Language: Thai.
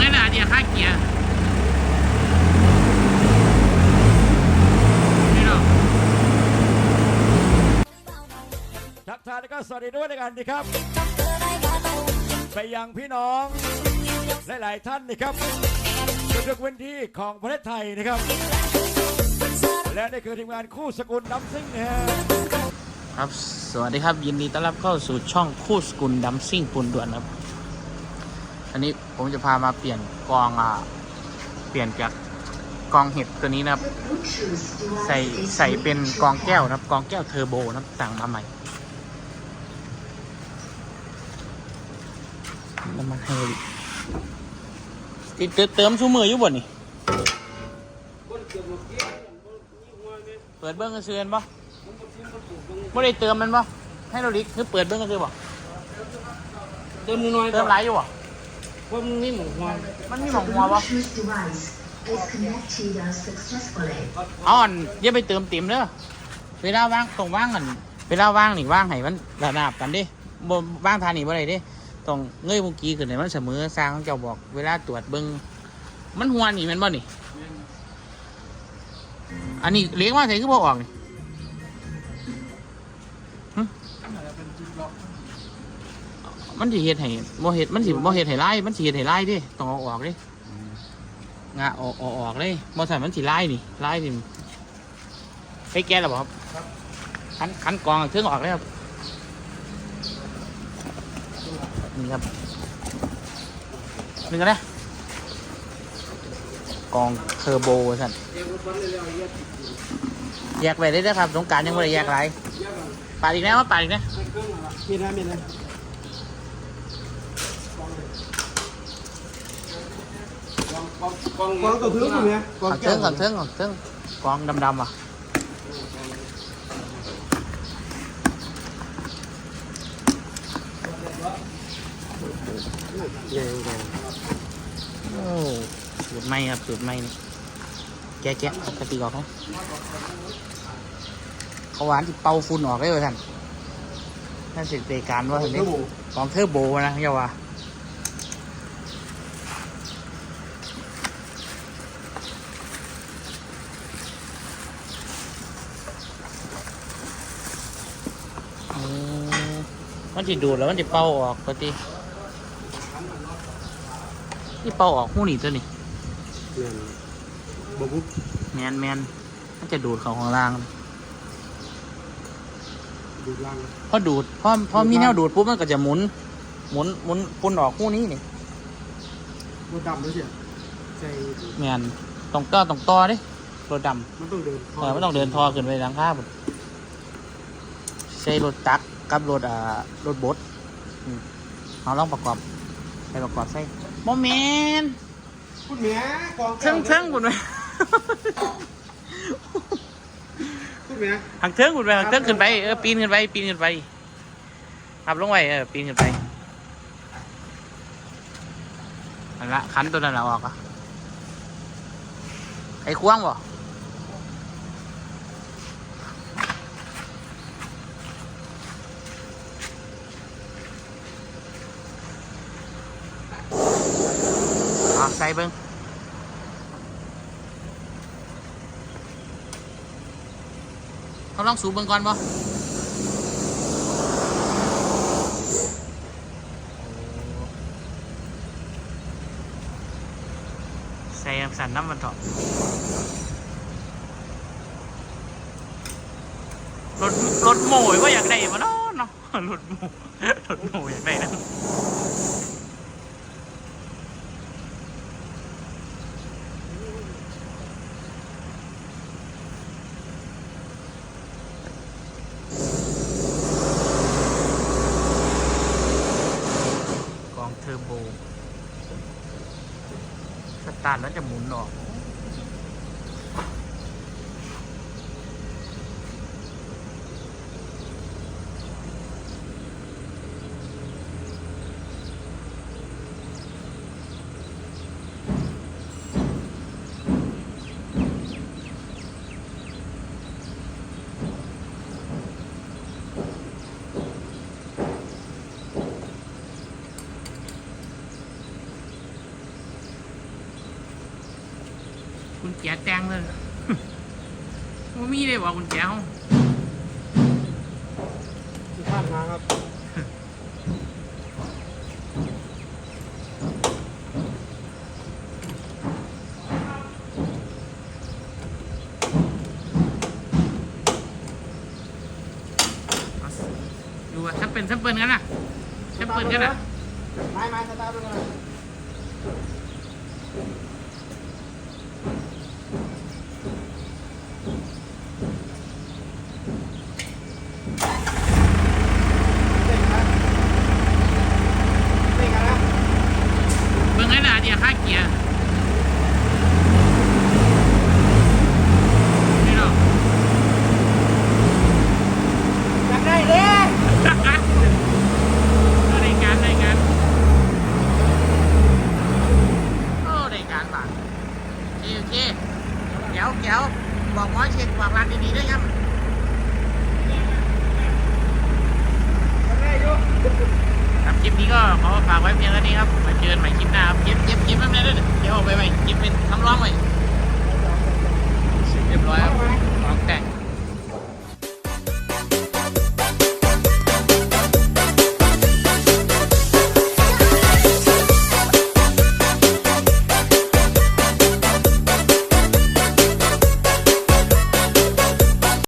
ไงล่ะเดียวค่าเกียร์ทักทายแล้วก็สวัสดีด้วยในกันดีครับ ไปยังพี่น้อง หลาย ๆ ท่านนะครับทุกๆพื้นที่ของประเทศไทยนะครับ และนี่คือทีมงานคู่สกุลน้ำซิ่งนะฮะครับ สวัสดีครับ ยินดีต้อนรับเข้าสู่ช่องคู่สกุลดัมซิ่งปูนด่วนครับ อันนี้ผมจะพามาเปลี่ยนกองอ่าเปลี่ยนจากกองเห็ดตัวนี้นะครับ ใส่ใส่เป็นกองแก้วนะครับ กองแก้วเทอร์โบนะครับสั่งมาใหม่น้ำมันไฮดรอลิกติดเติมชูมืออยู่บ่นี่เปิดเบิ้งกระเสือนปะไม่ได้เติมมันปะให้เราลิกคือเปิดเบิ้งกระเสือปะเติมน้อยๆเติมหลายอยู่ปะเพราะมันนี่หมูหัวมันมีหมองหัวปะ Bluetooth device is connected successfully. เอาอันอย่าไปเติมเต็มเด้อเวลาว่างตรงว่างกันเวลาว่างนี่ว่างให้มันระนาบกันดิบ่ว่างทานนี่บ่ได้ดิต้องเงยมุกี้ขึ้นให้มันเสมอสร้างของเจ้าบอก เวลาตรวจเบิ้งมันหัวนี่แมันบ่นี่ อันนี้เลี้ยงมาใส่คือบ่ออกนี่ มันสิเฮ็ดให้บ่เฮ็ดมันสิบ่เฮ็ดให้ลายมันสิเฮ็ดให้ลายดิต้องเอาออกดิงาออกออกออกเลยบ่ใส่มันสิลายนี่ลายนี่ไปแก้แล้วบ่ครับคันคันกองเครื่องออกเลยครับนี่ครับหนึ่งกันนะกองเทอร์โบสั่นแยกไปได้ด้วยครับสงการยังไม่ได้แยกไรปาดอีกแล้วว่าปาดอีกนะมีนะมีนะ กองกองตัวพื้นอยู่เนี่ยกองก่อนแก้เทิวงก่อนเทิงก่อนเทิงกองดำๆอะโอ้สูตรใหม่ครับสูตรใหม่นี่แกะแกะเอากระติกออกนะเขาหวานที่เป่าฝุ่นออกได้เลยท่านนั่นสิเตการว่าเห็นไหมกองเทอร์โบนะเยาว่า อื มมันจะดูดแล้วมันจะเป่าออกปกตินี่เป่าออกหูนี่ตัวนี่บ่บุ๊กแมนแมนมันจะดูดเขาของล่างดูล่างพอดูดพอพอมีแนวดูดปุ๊บมันก็จะหมุน หมุนหมุนปุ่นออกหูนี้นี่รถดำด้วยเสียใจแมนต้องต่อต้องต่อเดิรถดมันต้องเดินำเออไม่ต้องเดินทอขึ้นไปหลังคาบุ ใช้รถตักกับรถอ่ารถบดอืมเอาลองประกอบไปประกอบใส่โมเมนคุณแม่กองแก้เทิงเทิงบุญไปคุณแม่หักเทิงบุญไปหักเทิงขึ้นไปเออปีนขึ้นไปปีนขึ้นไปขับลงไปเออปีนขึ้นไปอันละขันตัวนั้นละออกอะไอ้ควงบ่ ใส่เบิ้งเขาลองสูบเบิ้งก่อนบ่ใส่สันน้ำมันเถอะรถรถโม่ว่าอยากได้มาเนาะเนาะรถโม่รถโม่อยากได้นะกองเทอร์โบสตาร์ทแล้วจะหมุนออก คุณแจแตงเลยว่ามีเลยบอกคุณแจเขาที่ข้างทางครับดูว่าถ้าเป็นถ้าเป็นกันนะถ้าเป็นกันนะไม้ไม้สตาร์ทด้วยกัน เคเดี๋ยวเดี๋ยวบอกหมอเช็คบอกร้านดีๆด้วยครับครับคลิปนี้ก็ขอฝากไว้เพียงเท่านี้ครับมาเจอกันใหม่คลิปหน้าครับเก็บเก็บเก็บไม่ได้เดี๋ยวออกไปใหม่เก็บเป็นทำร้องไว้เรียบร้อยครับของแต่ง